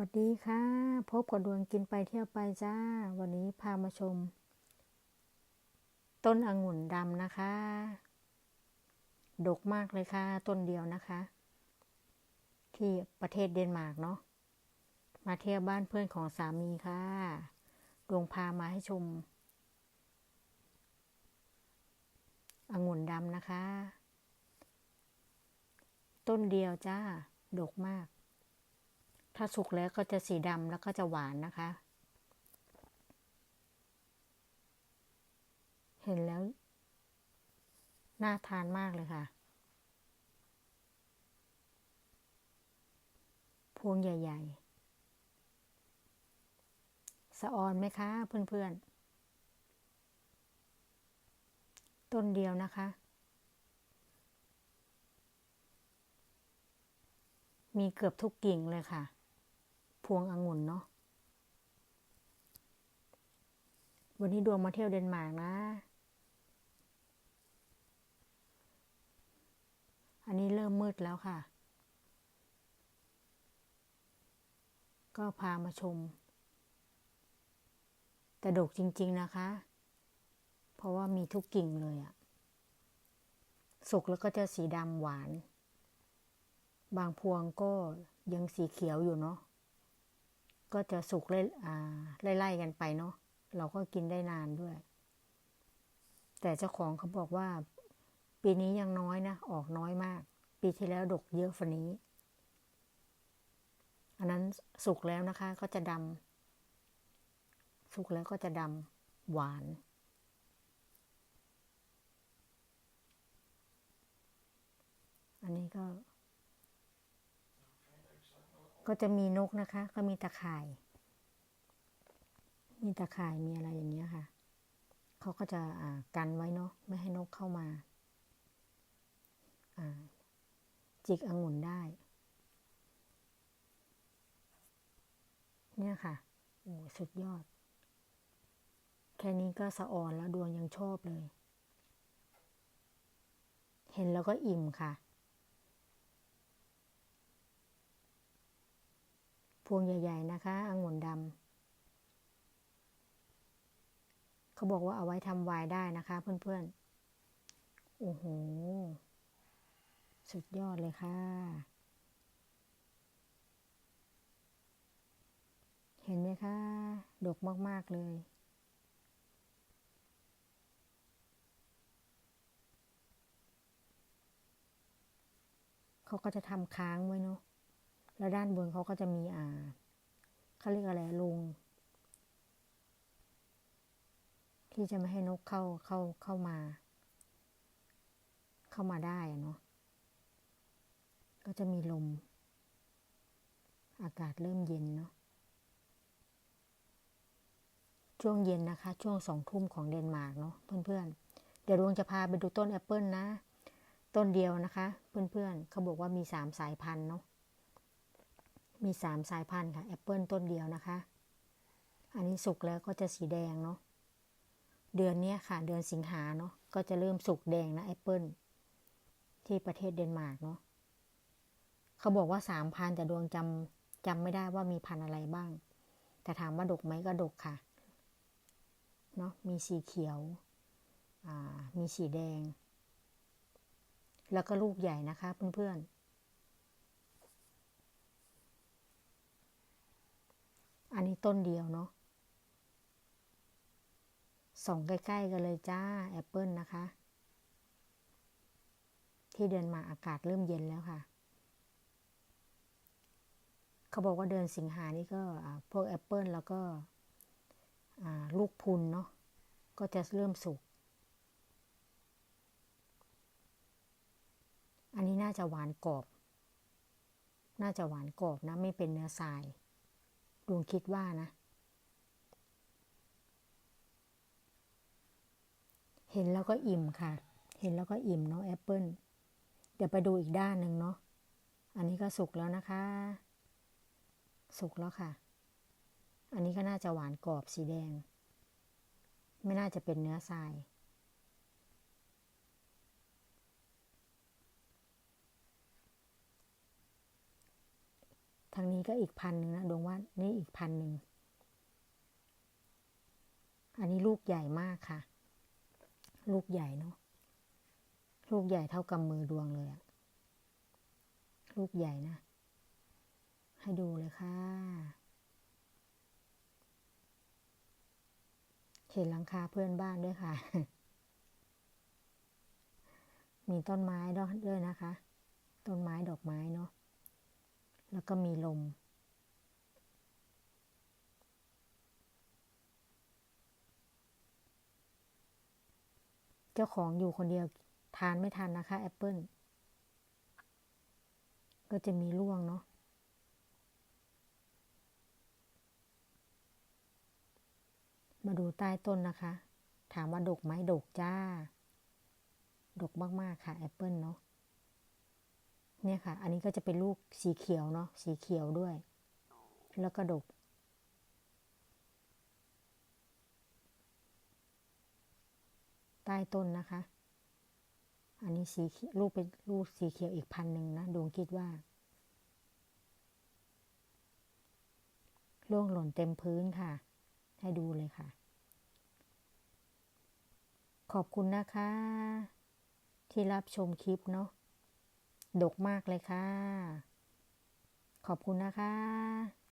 วัสดีค่ะ พบกับดวงกินไปเที่ยวไปจ้า วันนี้พามาชม ต้นองุ่นดำนะคะ ดกมากเลยค่ะ ต้นเดียวนะคะ ที่ประเทศเดนมาร์กเนาะมาเที่ยวบ้านเพื่อนของสามีค่ะ ดวงพามาให้ชมองุ่นดำนะคะ ต้นเดียวจ้า ดกมาก ถ้าสุกแล้วก็จะสีดำแล้วก็จะหวานนะคะ เห็นแล้ว น่าทานมากเลยค่ะ พวงใหญ่ ๆ สะออนไหมคะเพื่อน ๆต้นเดียวนะคะ มีเกือบทุกกิ่งเลยค่ะ พวงองุ่นเนาะ วันนี้ดวงมาเที่ยวเดนมาร์กนะ อันนี้เริ่มมืดแล้วค่ะ ก็พามาชม แต่ดกจริง ๆนะคะ เพราะว่ามีทุกกิ่งเลยอะสุกแล้วก็จะสีดำหวาน บางพวงก็ยังสีเขียวอยู่เนาะ ก็จะสุกไล่ไล่ๆกันไปเนาะเราก็กินได้นานด้วย แต่เจ้าของเขาบอกว่า ปีนี้ยังน้อยนะ ออกน้อยมาก ปีที่แล้วดกเยอะฝันนี้ อันนั้นสุกแล้วนะคะ ก็จะดำสุกแล้วก็จะดำหวานอันนี้ก็ ก็จะมีนกนะคะ ก็มีตะข่าย มีตะข่ายมีอะไรอย่างเงี้ยค่ะ เขาก็จะกันไว้เนาะไม่ให้นกเข้ามาจิกองุ่นได้ เนี่ยค่ะโอ้สุดยอด แค่นี้ก็สะอ่อนแล้วดวงยังชอบเลย เห็นแล้วก็อิ่มค่ะ พวงใหญ่ ๆ นะคะองุ่นดำเขาบอกว่าเอาไว้ทำไวน์ได้นะคะเพื่อนๆ โอ้โห สุดยอดเลยค่ะ เห็นไหมคะ ดกมาก ๆ เลยเขาก็จะทำค้างไว้เนาะ แล้วด้านบนเขาก็จะมีอ่าเขาเรียกอะไรลุงที่จะไม่ให้นกเข้าเข้าเข้ามา เข้ามาได้เนาะก็จะมีลม อากาศเริ่มเย็นเนาะช่วงเย็นนะคะ ช่วงสองทุ่มของเดนมาร์กเนาะเพื่อนๆ เดี๋ยวดวงจะพาไปดูต้นแอปเปิลนะ ต้นเดียวนะคะ เพื่อนๆเขาบอกว่ามีสามสายพันธุ์เนาะ มีสามสายพันธุ์ค่ะแอปเปิลต้นเดียวนะคะ อันนี้สุกแล้วก็จะสีแดงเนาะเดือนนี้ค่ะ เดือนสิงหาเนาะก็จะเริ่มสุกแดงนะแอปเปิลที่ประเทศเดนมาร์กเนาะเขาบอกว่าสามพันแต่ดวงจำจำไม่ได้ว่ามีพันธุ์อะไรบ้าง แต่ถามว่าดกไหมก็ดกค่ะเนาะมีสีเขียวมีสีแดง แล้วก็ลูกใหญ่นะคะเพื่อนๆ อันนี้ต้นเดียวเนาะส่องใกล้ ๆ กันเลยจ้าแอปเปิลนะคะ ที่เดินมาอากาศเริ่มเย็นแล้วค่ะ เขาบอกว่าเดือนสิงหานี่ก็พวกแอปเปิลแล้วก็ลูกพุนเนาะก็จะเริ่มสุก อันนี้น่าจะหวานกรอบ น่าจะหวานกรอบนะ ไม่เป็นเนื้อทราย ดวงคิดว่านะ เห็นแล้วก็อิ่มค่ะ เห็นแล้วก็อิ่มเนาะแอปเปิลเดี๋ยวไปดูอีกด้านหนึ่งเนาะ อันนี้ก็สุกแล้วนะคะ สุกแล้วค่ะ อันนี้ก็น่าจะหวานกรอบสีแดง ไม่น่าจะเป็นเนื้อทราย ทางนี้ก็อีกพันหนึ่งนะดวงว่านี่อีกพันหนึ่ง อันนี้ลูกใหญ่มากค่ะ ลูกใหญ่เนาะ ลูกใหญ่เท่ากำมือดวงเลยอะลูกใหญ่นะ ให้ดูเลยค่ะ เห็นหลังคาเพื่อนบ้านด้วยค่ะ มีต้นไม้ด้วยนะคะ ต้นไม้ดอกไม้เนาะ แล้วก็มีลม เจ้าของอยู่คนเดียวทานไม่ทันนะคะแอปเปิลก็จะมีร่วงเนาะมาดูใต้ต้นนะคะ ถามว่าดกไหมดกจ้า ดกมาก ๆ ค่ะ แอปเปิลเนาะ เนี่ยค่ะ อันนี้ก็จะเป็นลูกสีเขียวเนาะ สีเขียวด้วย แล้วก็ดก ใต้ต้นนะคะ อันนี้สีลูกเป็นลูกสีเขียวอีกพันหนึ่งนะ ดวงคิดว่าล่วงหล่นเต็มพื้นค่ะ ให้ดูเลยค่ะ ขอบคุณนะคะ ที่รับชมคลิปเนาะ ดกมากเลยค่ะ ขอบคุณนะคะ